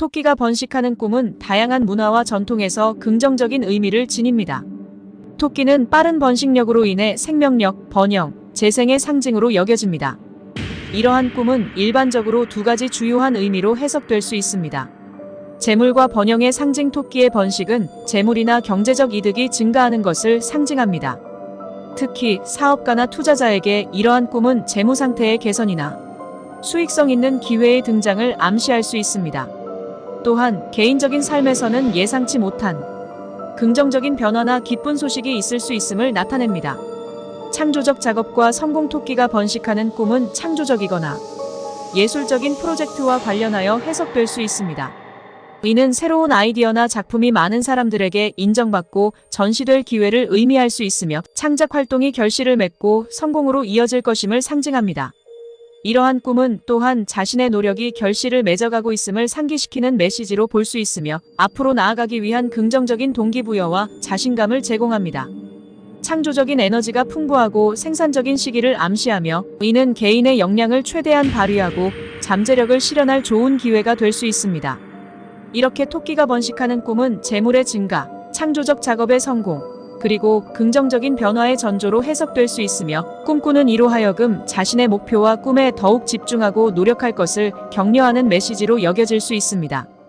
토끼가 번식하는 꿈은 다양한 문화와 전통에서 긍정적인 의미를 지닙니다. 토끼는 빠른 번식력으로 인해 생명력, 번영, 재생의 상징으로 여겨집니다. 이러한 꿈은 일반적으로 두 가지 주요한 의미로 해석될 수 있습니다. 재물과 번영의 상징 토끼의 번식은 재물이나 경제적 이득이 증가하는 것을 상징합니다. 특히 사업가나 투자자에게 이러한 꿈은 재무 상태의 개선이나 수익성 있는 기회의 등장을 암시할 수 있습니다. 또한 개인적인 삶에서는 예상치 못한 긍정적인 변화나 기쁜 소식이 있을 수 있음을 나타냅니다. 창조적 작업과 성공 토끼가 번식하는 꿈은 창조적이거나 예술적인 프로젝트와 관련하여 해석될 수 있습니다. 이는 새로운 아이디어나 작품이 많은 사람들에게 인정받고 전시될 기회를 의미할 수 있으며 창작 활동이 결실을 맺고 성공으로 이어질 것임을 상징합니다. 이러한 꿈은 또한 자신의 노력이 결실을 맺어가고 있음을 상기시키는 메시지로 볼 수 있으며 앞으로 나아가기 위한 긍정적인 동기부여와 자신감을 제공합니다. 창조적인 에너지가 풍부하고 생산적인 시기를 암시하며 이는 개인의 역량을 최대한 발휘하고 잠재력을 실현할 좋은 기회가 될 수 있습니다. 이렇게 토끼가 번식하는 꿈은 재물의 증가, 창조적 작업의 성공, 그리고 긍정적인 변화의 전조로 해석될 수 있으며 꿈꾸는 이로 하여금 자신의 목표와 꿈에 더욱 집중하고 노력할 것을 격려하는 메시지로 여겨질 수 있습니다.